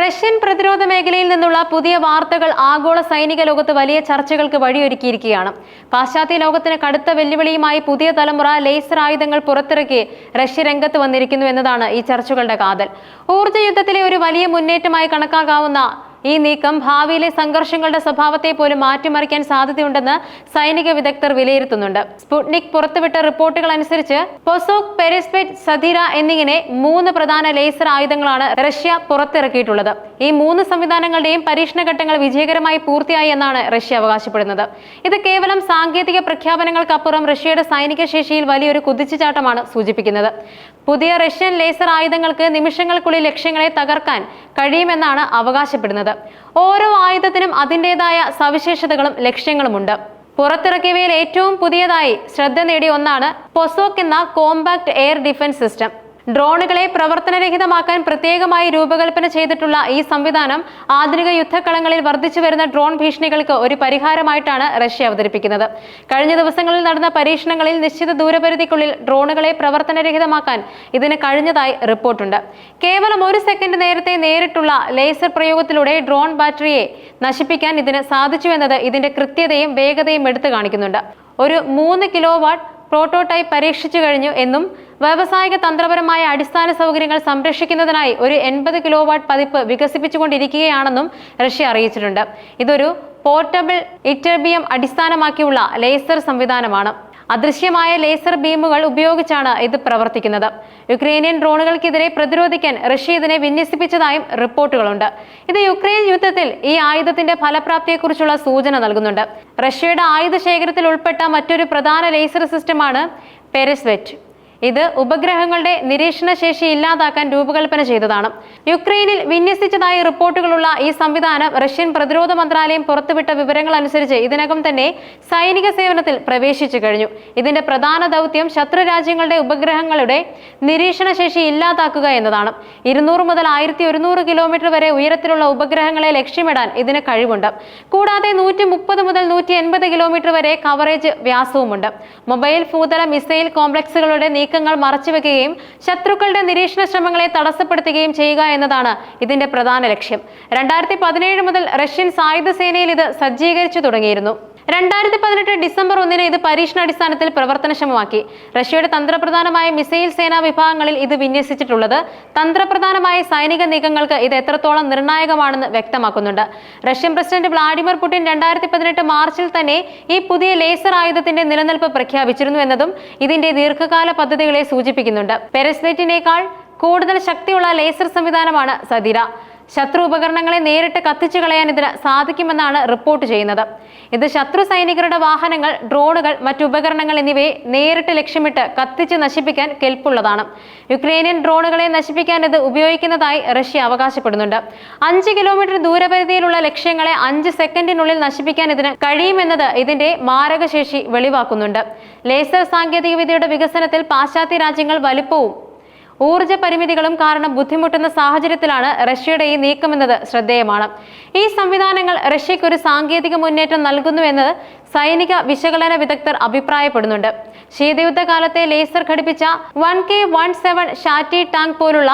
Russian പ്രതിരോധ മേഖലയിൽ നിന്നുള്ള പുതിയ വാർത്തകൾ ആഗോള സൈനിക ലോകത്ത് വലിയ ചർച്ചകൾക്ക് വഴിയൊരുക്കിയിരിക്കുകയാണ്. പാശ്ചാത്യ ലോകത്തിന് കടുത്ത വെല്ലുവിളിയുമായി പുതിയ തലമുറ ലേസർ ആയുധങ്ങൾ പുറത്തിറക്കി റഷ്യ രംഗത്ത് വന്നിരിക്കുന്നു എന്നതാണ് ഈ ചർച്ചകളുടെ കാതൽ. ഊർജ യുദ്ധത്തിലെ ഒരു വലിയ മുന്നേറ്റമായി കണക്കാക്കാവുന്ന ഈ നീക്കം ഭാവിയിലെ സംഘർഷങ്ങളുടെ സ്വഭാവത്തെ പോലും മാറ്റിമറിക്കാൻ സാധ്യതയുണ്ടെന്ന് സൈനിക വിദഗ്ധർ വിലയിരുത്തുന്നുണ്ട്. സ്പുട്നിക് പുറത്തുവിട്ട റിപ്പോർട്ടുകൾ അനുസരിച്ച് പൊസോക് പെരിസ്പെറ്റ് സധീര എന്നിങ്ങനെ മൂന്ന് പ്രധാന ലേസർ ആയുധങ്ങളാണ് റഷ്യ പുറത്തിറക്കിയിട്ടുള്ളത്. ഈ മൂന്ന് സംവിധാനങ്ങളുടെയും പരീക്ഷണ ഘട്ടങ്ങൾ വിജയകരമായി പൂർത്തിയായി എന്നാണ് റഷ്യ അവകാശപ്പെടുന്നത്. ഇത് കേവലം സാങ്കേതിക പ്രഖ്യാപനങ്ങൾക്കപ്പുറം റഷ്യയുടെ സൈനിക ശേഷിയിൽ വലിയൊരു കുതിച്ചുചാട്ടമാണ് സൂചിപ്പിക്കുന്നത്. പുതിയ റഷ്യൻ ലേസർ ആയുധങ്ങൾക്ക് നിമിഷങ്ങൾക്കുള്ളിൽ ലക്ഷ്യങ്ങളെ തകർക്കാൻ കഴിയുമെന്നാണ് അവകാശപ്പെടുന്നത്. ഓരോ ആയുധത്തിനും അതിന്റെതായ സവിശേഷതകളും ലക്ഷ്യങ്ങളുമുണ്ട്. പുറത്തിറക്കിയവയിൽ ഏറ്റവും പുതിയതായി ശ്രദ്ധ നേടിയ ഒന്നാണ് പൊസോക്ക് എന്ന കോമ്പാക്ട് എയർ ഡിഫൻസ് സിസ്റ്റം. ഡ്രോണുകളെ പ്രവർത്തനരഹിതമാക്കാൻ പ്രത്യേകമായി രൂപകൽപ്പന ചെയ്തിട്ടുള്ള ഈ സംവിധാനം ആധുനിക യുദ്ധക്കളങ്ങളിൽ വർദ്ധിച്ചു വരുന്ന ഡ്രോൺ ഭീഷണികൾക്ക് ഒരു പരിഹാരമായിട്ടാണ് റഷ്യ അവതരിപ്പിക്കുന്നത്. കഴിഞ്ഞ ദിവസങ്ങളിൽ നടന്ന പരീക്ഷണങ്ങളിൽ നിശ്ചിത ദൂരപരിധിക്കുള്ളിൽ ഡ്രോണുകളെ പ്രവർത്തനരഹിതമാക്കാൻ ഇതിന് കഴിഞ്ഞതായി റിപ്പോർട്ടുണ്ട്. കേവലം ഒരു സെക്കൻഡ് നേരത്തെ നേരിട്ടുള്ള ലേസർ പ്രയോഗത്തിലൂടെ ഡ്രോൺ ബാറ്ററിയെ നശിപ്പിക്കാൻ ഇതിന് സാധിച്ചു എന്നത് ഇതിന്റെ കൃത്യതയും വേഗതയും എടുത്തു കാണിക്കുന്നുണ്ട്. ഒരു മൂന്ന് കിലോ വാട്ട് പ്രോട്ടോടൈപ്പ് പരീക്ഷിച്ചു കഴിഞ്ഞു എന്നും വ്യാവസായിക തന്ത്രപരമായ അടിസ്ഥാന സൗകര്യങ്ങൾ സംരക്ഷിക്കുന്നതിനായി ഒരു എൺപത് കിലോ വാട്ട് പതിപ്പ് വികസിപ്പിച്ചുകൊണ്ടിരിക്കുകയാണെന്നും റഷ്യ അറിയിച്ചിട്ടുണ്ട്. ഇതൊരു പോർട്ടബിൾ ഇറ്റർബിയം അടിസ്ഥാനമാക്കിയുള്ള ലേസർ സംവിധാനമാണ്. അദൃശ്യമായ ലേസർ ബീമുകൾ ഉപയോഗിച്ചാണ് ഇത് പ്രവർത്തിക്കുന്നത്. യുക്രൈനിയൻ ഡ്രോണുകൾക്കെതിരെ പ്രതിരോധിക്കാൻ റഷ്യ ഇതിനെ വിന്യസിപ്പിച്ചതായും റിപ്പോർട്ടുകളുണ്ട്. ഇത് യുക്രൈൻ യുദ്ധത്തിൽ ഈ ആയുധത്തിന്റെ ഫലപ്രാപ്തിയെക്കുറിച്ചുള്ള സൂചന നൽകുന്നുണ്ട്. റഷ്യയുടെ ആയുധ ശേഖരത്തിൽ ഉൾപ്പെട്ട മറ്റൊരു പ്രധാന ലേസർ സിസ്റ്റമാണ് പെരസ്വെറ്റ്. ഇത് ഉപഗ്രഹങ്ങളുടെ നിരീക്ഷണ ശേഷി ഇല്ലാതാക്കാൻ രൂപകൽപ്പന ചെയ്തതാണ്. യുക്രൈനിൽ വിന്യസിച്ചതായി റിപ്പോർട്ടുകളുള്ള ഈ സംവിധാനം റഷ്യൻ പ്രതിരോധ മന്ത്രാലയം പുറത്തുവിട്ട വിവരങ്ങൾ അനുസരിച്ച് ഇതിനകം തന്നെ സൈനിക സേവനത്തിൽ പ്രവേശിച്ചു കഴിഞ്ഞു. ഇതിന്റെ പ്രധാന ദൗത്യം ശത്രു രാജ്യങ്ങളുടെ ഉപഗ്രഹങ്ങളുടെ നിരീക്ഷണ ശേഷി ഇല്ലാതാക്കുക എന്നതാണ്. ഇരുന്നൂറ് മുതൽ ആയിരത്തി ഒരുന്നൂറ് കിലോമീറ്റർ വരെ ഉയരത്തിലുള്ള ഉപഗ്രഹങ്ങളെ ലക്ഷ്യമിടാൻ ഇതിന് കഴിവുണ്ട്. കൂടാതെ നൂറ്റി മുപ്പത് മുതൽ നൂറ്റി എൺപത് കിലോമീറ്റർ വരെ കവറേജ് വ്യാസവുമുണ്ട്. മൊബൈൽ ഭൂതല മിസൈൽ കോംപ്ലക്സുകളുടെ നീക്കങ്ങൾ മറച്ചുവെക്കുകയും ശത്രുക്കളുടെ നിരീക്ഷണ ശ്രമങ്ങളെ തടസ്സപ്പെടുത്തുകയും ചെയ്യുക എന്നതാണ് ഇതിന്റെ പ്രധാന ലക്ഷ്യം. രണ്ടായിരത്തി പതിനേഴ് മുതൽ റഷ്യൻ സായുധ സേനയിൽ ഇത് സജ്ജീകരിച്ചു തുടങ്ങിയിരുന്നു. രണ്ടായിരത്തി പതിനെട്ട് ഡിസംബർ ഒന്നിന് ഇത് പരീക്ഷണാടിസ്ഥാനത്തിൽ പ്രവർത്തനക്ഷമമാക്കി. റഷ്യയുടെ തന്ത്രപ്രധാനമായ മിസൈൽ സേനാ വിഭാഗങ്ങളിൽ ഇത് വിന്യസിച്ചിട്ടുള്ളത്. തന്ത്രപ്രധാനമായ സൈനിക നീക്കങ്ങൾക്ക് ഇത് എത്രത്തോളം നിർണായകമാണെന്ന് വ്യക്തമാക്കുന്നുണ്ട്. റഷ്യൻ പ്രസിഡന്റ് വ്ളാഡിമിർ പുടിൻ രണ്ടായിരത്തി പതിനെട്ട് മാർച്ചിൽ തന്നെ ഈ പുതിയ ലേസർ ആയുധത്തിന്റെ നിലനിൽപ്പ് പ്രഖ്യാപിച്ചിരുന്നു എന്നതും ഇതിന്റെ ദീർഘകാല പദ്ധതികളെ സൂചിപ്പിക്കുന്നുണ്ട്. പെരസ്ലേറ്റിനേക്കാൾ കൂടുതൽ ശക്തിയുള്ള ലേസർ സംവിധാനമാണ് സതിര. ശത്രു ഉപകരണങ്ങളെ നേരിട്ട് കത്തിച്ചു കളയാൻ ഇതിന് സാധിക്കുമെന്നാണ് റിപ്പോർട്ട് ചെയ്യുന്നത്. ഇത് ശത്രു സൈനികരുടെ വാഹനങ്ങൾ ഡ്രോണുകൾ മറ്റു ഉപകരണങ്ങൾ എന്നിവയെ നേരിട്ട് ലക്ഷ്യമിട്ട് കത്തിച്ച് നശിപ്പിക്കാൻ കെൽപ്പുള്ളതാണ്. യുക്രൈനിയൻ ഡ്രോണുകളെ നശിപ്പിക്കാൻ ഇത് ഉപയോഗിക്കുന്നതായി റഷ്യ അവകാശപ്പെടുന്നുണ്ട്. അഞ്ച് കിലോമീറ്റർ ദൂരപരിധിയിലുള്ള ലക്ഷ്യങ്ങളെ അഞ്ച് സെക്കൻഡിനുള്ളിൽ നശിപ്പിക്കാൻ ഇതിന് കഴിയുമെന്നത് ഇതിന്റെ മാരകശേഷി വെളിവാക്കുന്നുണ്ട്. ലേസർ സാങ്കേതികവിദ്യയുടെ വികസനത്തിൽ പാശ്ചാത്യ രാജ്യങ്ങൾ വലിപ്പവും ഊർജ പരിമിതികളും കാരണം ബുദ്ധിമുട്ടുന്ന സാഹചര്യത്തിലാണ് റഷ്യയുടെ ഈ നീക്കമെന്നത് ശ്രദ്ധേയമാണ്. ഈ സംവിധാനങ്ങൾ റഷ്യയ്ക്ക് ഒരു സാങ്കേതിക മുന്നേറ്റം നൽകുന്നുവെന്ന് സൈനിക വിശകലന വിദഗ്ധർ അഭിപ്രായപ്പെടുന്നുണ്ട്. ശീതയുദ്ധകാലത്തെ ലേസർ ഘടിപ്പിച്ച വൺ കെ വൺ സെവൻ ഷാറ്റി ടാങ്ക് പോലുള്ള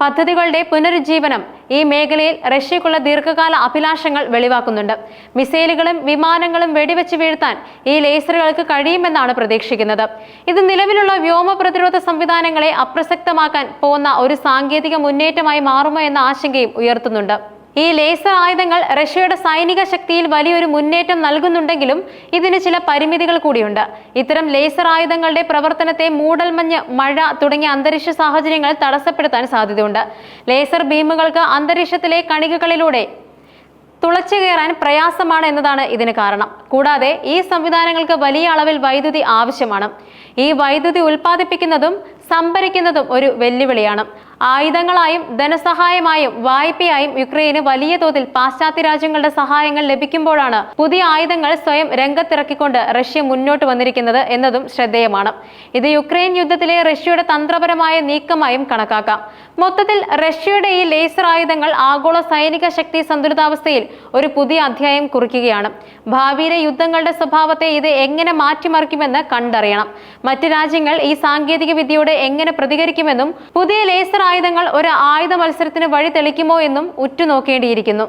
പദ്ധതികളുടെ പുനരുജ്ജീവനം ഈ മേഖലയിൽ റഷ്യക്കുള്ള ദീർഘകാല അഭിലാഷങ്ങൾ വെളിവാക്കുന്നുണ്ട്. മിസൈലുകളും വിമാനങ്ങളും വെടിവെച്ച് വീഴ്ത്താൻ ഈ ലേസറുകൾക്ക് കഴിയുമെന്നാണ് പ്രതീക്ഷിക്കുന്നത്. ഇത് നിലവിലുള്ള വ്യോമ പ്രതിരോധ സംവിധാനങ്ങളെ അപ്രസക്തമാക്കാൻ പോകുന്ന ഒരു സാങ്കേതിക മുന്നേറ്റമായി മാറുമോ എന്ന ആശങ്കയും ഉയർത്തുന്നുണ്ട്. ഈ ലേസർ ആയുധങ്ങൾ റഷ്യയുടെ സൈനിക ശക്തിയിൽ വലിയൊരു മുന്നേറ്റം നൽകുന്നുണ്ടെങ്കിലും ഇതിന് ചില പരിമിതികൾ കൂടിയുണ്ട്. ഇത്തരം ലേസർ ആയുധങ്ങളുടെ പ്രവർത്തനത്തെ മൂടൽമഞ്ഞ് മഴ തുടങ്ങിയ അന്തരീക്ഷ സാഹചര്യങ്ങൾ തടസ്സപ്പെടുത്താൻ സാധ്യതയുണ്ട്. ലേസർ ബീമുകൾക്ക് അന്തരീക്ഷത്തിലെ കണികകളിലൂടെ തുളച്ചു കയറാൻ പ്രയാസമാണ് എന്നതാണ് ഇതിന് കാരണം. കൂടാതെ ഈ സംവിധാനങ്ങൾക്ക് വലിയ അളവിൽ വൈദ്യുതി ആവശ്യമാണ്. ഈ വൈദ്യുതി ഉൽപ്പാദിപ്പിക്കുന്നതും സംഭരിക്കുന്നതും ഒരു വെല്ലുവിളിയാണ്. ആയുധങ്ങളായും ധനസഹായമായും വായ്പയായും യുക്രൈന് വലിയ തോതിൽ പാശ്ചാത്യ രാജ്യങ്ങളുടെ സഹായങ്ങൾ ലഭിക്കുമ്പോഴാണ് പുതിയ ആയുധങ്ങൾ സ്വയം രംഗത്തിറക്കിക്കൊണ്ട് റഷ്യ മുന്നോട്ട് വന്നിരിക്കുന്നത് എന്നതും ശ്രദ്ധേയമാണ്. ഇത് യുക്രൈൻ യുദ്ധത്തിലെ റഷ്യയുടെ തന്ത്രപരമായ നീക്കമായും കണക്കാക്കാം. മൊത്തത്തിൽ റഷ്യയുടെ ഈ ലേസർ ആയുധങ്ങൾ ആഗോള സൈനിക ശക്തി സന്തുലിതാവസ്ഥയിൽ ഒരു പുതിയ അധ്യായം കുറിക്കുകയാണ്. ഭാവിയിലെ യുദ്ധങ്ങളുടെ സ്വഭാവത്തെ ഇത് എങ്ങനെ മാറ്റിമറിക്കുമെന്ന് കണ്ടറിയണം. മറ്റ് രാജ്യങ്ങൾ ഈ സാങ്കേതിക വിദ്യയോട് എങ്ങനെ പ്രതികരിക്കുമെന്നും പുതിയ ലേസർ ആയുധങ്ങൾ ഒരു ആയുധ മത്സരത്തിന് വഴി തെളിക്കുമോ എന്നും ഉറ്റുനോക്കേണ്ടിയിരിക്കുന്നു.